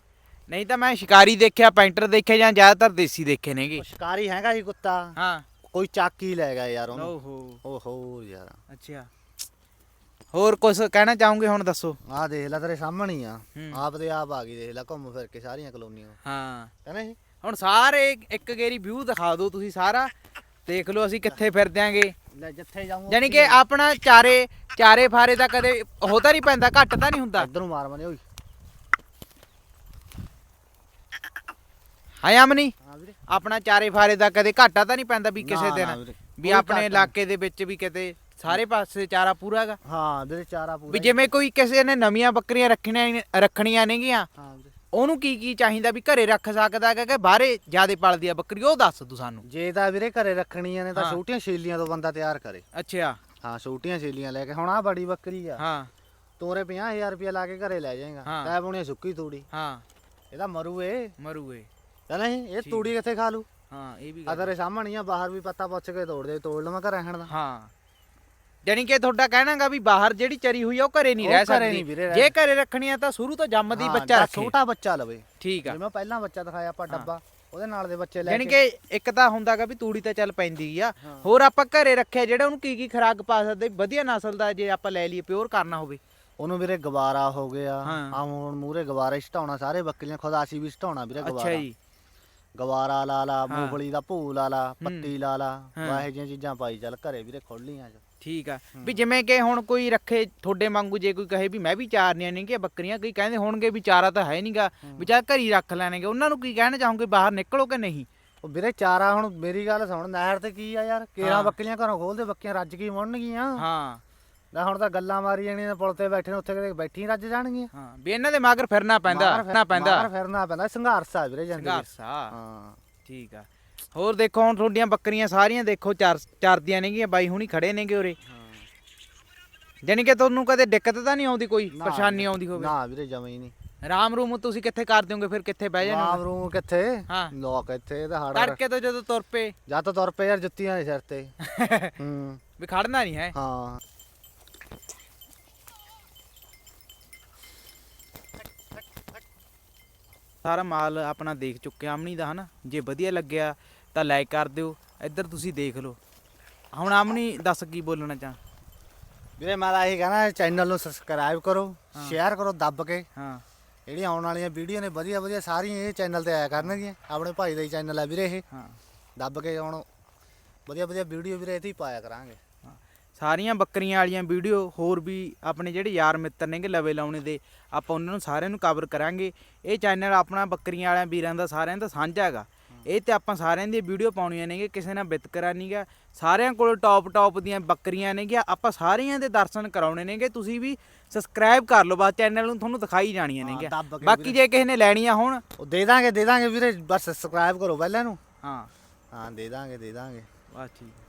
ਨਹੀਂ ਤਾਂ ਮੈਂ ਸ਼ਿਕਾਰੀ ਦੇਖਿਆ ਪੈਂਟਰ ਦੇਖੇ ਜਾਂ ਜ਼ਿਆਦਾਤਰ ਦੇਸੀ ਦੇਖੇ ਨੇਗੇ। ਉਹ ਸ਼ਿਕਾਰੀ ਹੈਗਾ ਸੀ ਕੁੱਤਾ। ਹਾਂ। ਕੋਈ ਚਾਕੀ ਲੈ ਗਿਆ ਯਾਰ ਉਹਨੂੰ। ਓਹੋ ਓਹੋ ਯਾਰ। ਅੱਛਾ। ਹੋਰ ਕੁਝ ਕਹਿਣਾ ਚਾਹੋਗੇ ਹੁਣ ਦੱਸੋ? ਆਹ ਦੇਖ ਲੈ ਤੇਰੇ ਸਾਹਮਣੇ ਹੀ ਆ। ਹੂੰ। ਆਪਦੇ ਆਪ ਆ ਗਈ ਦੇਖ ਲੈ ਘੁੰਮ ਫਿਰ ਕੇ ਸਾਰੀਆਂ ਕਲੋਨੀਆਂ। ਹਾਂ। ਕਹਿੰਦੇ ਜੀ? ਹੁਣ ਸਾਰੇ ਇੱਕ ਗੇਰੀ ਵਿਊ ਦਿਖਾ ਦਿਓ ਤੁਸੀਂ ਸਾਰਾ। ਦੇਖ ਲਓ ਅਸੀਂ ਕਿੱਥੇ ਫਿਰ ਦਿਆਂਗੇ। ਲੈ ਜਿੱਥੇ ਜਾਊਂ ਯਾਨੀ ਕਿ ਆਪਣਾ ਚਾਰੇ ਚਾਰੇ ਫਾਰੇ ਦਾ ਕਦੇ ਹੋਤਾ ਨਹੀਂ ਪੈਂਦਾ ਘੱਟ ਤਾਂ ਨਹੀਂ ਹੁੰਦਾ। ਇੱਧਰ ਨੂੰ ਮਾਰ ਮਨੇ ਓਏ। ਹਾਂ ਆਮਨੀ ਹਾਂ ਵੀਰੇ। ਆਪਣਾ ਚਾਰੇ ਫਾਰੇ ਦਾ ਕਦੇ ਘਾਟਾ ਤਾਂ ਨਹੀਂ ਪੈਂਦਾ ਵੀ ਕਿਸੇ ਨਾ, ਨਾ ਦਿਨ? ਵੀਰੇ, ਵੀ ਕੋਈ ਆਪਣੇ ਘਾਟਾ ਇਲਾਕੇ ਦੇ ਵਿੱਚ ਵੀ ਕਿਤੇ ਸਾਰੇ ਪਾਸੇ ਚਾਰਾ ਪੂਰਾ ਹੈਗਾ? ਹਾਂ ਵੀਰੇ ਚਾਰਾ ਪੂਰਾ ਵੀ ਹੀ। ਜਿਵੇਂ ਕੋਈ ਕਿਸੇ ਨੇ ਨਵੀਆਂ ਬੱਕਰੀਆਂ ਰੱਖਣੀਆਂ ਰੱਖਣੀਆਂ ਨੇਗੀਆਂ ਹਾਂ ਵੀਰੇ। ਉਹਨੂੰ ਕੀ ਕੀ ਚਾਹੀਦਾ ਵੀ ਘਰੇ ਰੱਖ ਸਕਦਾ ਹੈਗਾ ਕਿ ਬਾਹਰੇ ਜਿਆਦੇ ਪਲਦੀ ਆ ਬੱਕਰੀ ਉਹ ਦੱਸ ਤੂੰ ਸਾਨੂੰ। ਜੇ ਤਾਂ ਵੀਰੇ ਘਰੇ ਰੱਖਣੀਆਂ ਨੇ ਤਾਂ ਹਾਂ। ਛੋਟੀਆਂ ਛੇਲੀਆਂ ਤੋਂ ਬੰਦਾ ਤਿਆਰ ਕਰੇ। ਅੱਛਾ। ਹਾਂ ਛੋਟੀਆਂ ਛੇਲੀਆਂ ਲੈ ਕੇ ਹੁਣ ਆ ਬੜੀ ਬੱਕਰੀ ਆ। ਹਾਂ। ਤੋਰੇ 50000 ਰੁਪਏ ਲਾ ਕੇ ਘਰੇ ਲੈ ਜਾਏਗਾ। ਹਾਂ। ਤੈ ਬੁਣੀ ਸੁੱਕੀ ਤੂੜੀ ਹਾਂ। ਇਹਦਾ ਮਰੂ ਏ ਮਰੂਏ। ਕਹਿੰਦਾ ਨਹੀਂ ਇਹ। ਤੂੜੀ ਕਿੱਥੇ ਖਾ ਲੂ ਹਾਂ ਇਹ ਵੀ ਗੱਲ- ਤੇਰੇ ਸਾਹਮਣੇ ਹੀ ਆ ਬਾਹਰ ਵੀ ਪੱਤਾ ਪੁੱਛ ਕੇ ਤੋੜ ਦੇ ਤੋੜ ਲਵਾਂ ਘਰ ਰਹਿਣ ਦਾ। ਹਾਂ। ਜਾਨੀ ਕਿ ਤੁਹਾਡਾ ਕਹਿਣਾਗਾ ਵੀ ਬਾਹਰ ਜਿਹੜੀ ਚਰੀ ਹੋਈ ਆ ਉਹ ਘਰੇ ਨਹੀਂ ਉਹ ਰਹਿ ਘਰੇ ਨਹੀਂ ਵੀਰੇ ਸਕਦੀ ਰਹਿ ਜੇ ਘਰੇ ਰੱਖਣੀ ਆ ਤਾਂ ਸ਼ੁਰੂ ਤੋਂ ਜੰਮਦੀ ਹਾਂ, ਬੱਚਾ ਜਾਂ ਰੱਖੇ। ਛੋਟਾ ਬੱਚਾ ਲਵੇ। ਠੀਕ ਆ। ਜਿਵੇਂ ਪਹਿਲਾਂ ਬੱਚਾ ਦਿਖਾਇਆ ਆਪਾਂ ਹਾਂ। ਡੱਬਾ ਉਹਦੇ ਨਾਲ ਦੇ ਬੱਚੇ ਲੈ ਯਾਨੀ ਕੇ। ਕਿ ਇੱਕ ਤਾਂ ਹੁੰਦਾਗਾ ਵੀ ਤੂੜੀ ਤਾਂ ਚੱਲ ਪੈਂਦੀ ਆ। ਹਾਂ। ਹੋਰ ਆਪਾਂ ਘਰੇ ਰੱਖਿਆ ਜਿਹੜਾ ਉਹਨੂੰ ਕੀ ਕੀ ਖਰਾਕ ਪਾ ਸਕਦੇ ਵਧੀਆ ਨਸਲ ਦਾ ਜੇ ਆਪਾਂ ਲੈ ਲਈਏ ਪਿਓਰ ਕਰਨਾ ਹੋਵੇ। ਉਹਨੂੰ ਵੀਰੇ ਗਵਾਰਾ ਹੋ ਗਿਆ ਹਾਂ। ਆ ਹੁਣ ਮੂਰੇ ਗਵਾਰੇ ਛਟਾਉਣਾ ਸਾਰੇ ਬੱਕਰੀਆਂ ਖੁਦ ਆਸੀ ਵੀ ਛਟਾਉਣਾ ਵੀਰੇ ਅੱਛਾ ਗਵਾਰਾ। ਜੀ। ਗਵਾਰਾ ਲਾ ਲਾ। ਮੂੰਗਫਲੀ ਦਾ ਭੂ ਲਾ ਲਾ ਪੱਤੀ ਲਾ ਲਾ। ਵਾਹੇ ਜਿਹੀਆਂ ਚੀਜ਼ਾਂ ਪਾਈ ਚੱਲ ਘਰੇ ਵੀਰੇ ਖੋਲੀਆਂ ਚ ਠੀਕ ਆ। ਵੀ ਜਿਵੇਂ ਕਿ ਹੁਣ ਕੋਈ ਰੱਖੇ ਤੁਹਾਡੇ ਵਾਂਗੂ ਜੇ ਕੋਈ ਕਹੇ ਵੀ ਮੈਂ ਵੀ ਚਾਰਨੀਆਂ ਨਹੀਂ ਕਿ ਬੱਕਰੀਆਂ ਕਈ ਕਹਿੰਦੇ ਹੋਣਗੇ ਵੀ ਚਾਰਾ ਤਾਂ ਹੈ ਨਹੀਂਗਾ ਵੀ ਚਾਹ ਘਰੀ ਰੱਖ ਲੈਣਗੇ। ਉਹਨਾਂ ਨੂੰ ਕੀ ਕਹਿਣਾ ਚਾਹੋਗੇ ਬਾਹਰ ਨਿਕਲੋ ਕਿ ਨਹੀਂ? ਉਹ ਵੀਰੇ ਚਾਰਾ ਹੁਣ ਮੇਰੀ ਗੱਲ ਸੁਣ ਨਹਿਰ ਤੇ ਕੀ ਆ ਯਾਰ? ਕੇਰਾਂ। ਬੱਕਰੀਆਂ ਘਰੋਂ ਖੋਲਦੇ ਬੱਕੀਆਂ ਰੱਜ ਕੀ ਮੁੜਨਗੀਆਂ। ਹਾਂ। ਲੈ ਹੁਣ ਤਾਂ ਗੱਲਾਂ ਮਾਰੀ ਜਾਣੀਆਂ ਨੇ ਪੁਲ ਤੇ ਬੈਠੇ ਨੇ ਉੱਥੇ ਕਿਤੇ ਬੈਠੀ ਰੱਜ ਜਾਣਗੀਆਂ। ਹਾਂ ਵੀ ਇਹਨਾਂ ਦੇ ਮਗਰ ਫਿਰਨਾ ਪੈਂਦਾ ਮਾਰ ਫਿਰ- ਫਿਰਨਾ ਪੈਂਦਾ। ਮਾਰ ਫਿਰਨਾ ਪੈਂਦਾ ਸੰਘਰਸ਼ ਆ ਵੀਰੇ ਜ਼ਿੰਦਗੀ 'ਚ। ਸੰਘਰਸ਼ ਹਾਂ। ਠੀਕ ਆ। ਹੋਰ ਦੇਖੋ ਹੁਣ ਤੁਹਾਡੀਆਂ ਬੱਕਰੀਆਂ ਸਾਰੀਆਂ ਦੇਖੋ ਚਾਰ ਚਾਰਦੀਆਂ ਨੇਗੀਆਂ ਬਾਈ ਹੁਣੀ ਖੜੇ ਨੇਗੇ ਉਰੇ। ਜਾਣੀ ਕਿ ਤੁਹਾਨੂੰ ਕਦੇ ਦਿੱਕਤ ਤਾਂ ਨਹੀਂ ਆਉਂਦੀ ਕੋਈ? ਨਾ ਪਰੇਸ਼ਾਨੀ ਆਉਂਦੀ ਹੋਵੇ? ਨਾ ਵੀਰੇ ਜਮਾ ਹੀ ਨਹੀਂ। ਰਾਮ ਰੂਮ ਤੁਸੀਂ ਕਿੱਥੇ ਕਰ ਦਿਓਗੇ ਫਿਰ ਕਿੱਥੇ ਬਹਿ ਜਾਣਾ? ਰੂਮ ਕਿੱਥੇ? ਹਾਂ। ਲੋਕ ਇੱਥੇ ਤੇ ਹੜ ਤੜਕੇ ਤੋਂ ਜਦੋਂ ਤੁਰ ਪਏ। ਜਾਂ ਤਾਂ ਤੁਰ ਪਏ ਯਾਰ ਜੁੱਤੀਆਂ ਦੇ ਸਿਰ ਤੇ। ਹੂੰ। ਵੀ ਖੜਨਾ ਨਹੀਂ ਹੈ। ਹਾਂ। ਸਾਰਾ ਮਾਲ ਆਪਣਾ ਦੇਖ ਚੁੱਕੇ ਆਮਣੀ ਦਾ ਹਨਾ? ਜੇ ਵਧੀਆ ਲੱਗਿਆ ਤਾਂ ਲਾਈਕ ਕਰ ਦਿਓ ਇੱਧਰ ਤੁਸੀਂ ਦੇਖ ਲਓ। ਹੁਣ ਆਮਣੀ ਦੱਸ ਕੀ ਬੋਲਣਾ ਚਾਹ? ਵੀਰੇ ਮੈਂ ਤਾਂ ਇਹ ਕਹਿਣਾ ਚੈਨਲ ਨੂੰ ਸਬਸਕ੍ਰਾਈਬ ਕਰੋ ਸ਼ੇਅਰ ਕਰੋ ਦੱਬ ਕੇ। ਹਾਂ। ਜਿਹੜੀਆਂ ਆਉਣ ਵਾਲੀਆਂ ਵੀਡੀਓ ਨੇ ਵਧੀਆ ਵਧੀਆ ਸਾਰੀਆਂ ਇਹ ਚੈਨਲ ਤੇ ਆਇਆ ਕਰਨਗੀਆਂ। ਆਪਣੇ ਭਾਈ ਦਾ ਹੀ ਚੈਨਲ ਹੈ ਵੀਰੇ ਇਹ। ਹਾਂ। ਦੱਬ ਕੇ ਹੁਣ ਵਧੀਆ ਵਧੀਆ ਵੀਡੀਓ ਵੀਰੇ ਇੱਥੇ ਹੀ ਪਾਇਆ ਕਰਾਂਗੇ। ਸਾਰੀਆਂ ਬੱਕਰੀਆਂ ਵਾਲੀਆਂ ਵੀਡੀਓ ਹੋਰ ਵੀ ਆਪਣੇ ਜਿਹੜੇ ਯਾਰ ਮਿੱਤਰ ਨੇਗੇ ਲਵੇ ਲਾਉਣੇ ਦੇ ਆਪਾਂ ਉਹਨਾਂ ਨੂੰ ਸਾਰਿਆਂ ਨੂੰ ਕਵਰ ਕਰਾਂਗੇ। ਇਹ ਚੈਨਲ ਆਪਣਾ ਬੱਕਰੀਆਂ ਵਾਲਿਆਂ ਵੀਰਾਂ ਦਾ ਸਾਰਿਆਂ ਦਾ ਸਾਂਝਾ ਹੈਗਾ। ਇਹ ਤੇ ਆਪਾਂ ਸਾਰਿਆਂ ਦੀ ਵੀਡੀਓ ਪਾਉਣੀਆਂ ਨੇਗੇ ਕਿਸੇ ਨਾਲ ਵਿਤਕਰਾ ਨਹੀਂਗਾ ਸਾਰਿਆਂ ਕੋਲ ਟੌਪ ਟੌਪ ਦੀਆਂ ਬੱਕਰੀਆਂ ਨੇਗੀਆਂ ਆਪਾਂ ਸਾਰਿਆਂ ਦੇ ਦਰਸ਼ਨ ਕਰਾਉਣੇ ਨੇਗੇ। ਤੁਸੀਂ ਵੀ ਸਬਸਕ੍ਰਾਈਬ ਕਰ ਲਓ ਬਸ ਚੈਨਲ ਨੂੰ ਤੁਹਾਨੂੰ ਦਿਖਾਈ ਜਾਣੀਆਂ ਨੇਗੀਆਂ। ਬਾਕੀ। ਜੇ ਕਿਸੇ ਨੇ ਲੈਣੀਆਂ ਹੋਣ। ਉਹ ਦੇ ਦਾਂਗੇ ਦੇ ਦਾਂਗੇ ਵੀਰੇ ਬਸ ਸਬਸਕ੍ਰਾਈਬ ਕਰੋ ਪਹਿਲਾਂ ਨੂੰ। ਹਾਂ। ਹਾਂ ਦੇ ਦਾਂਗੇ ਦੇ ਦਾਂਗੇ। ਬਸ ਠੀਕ।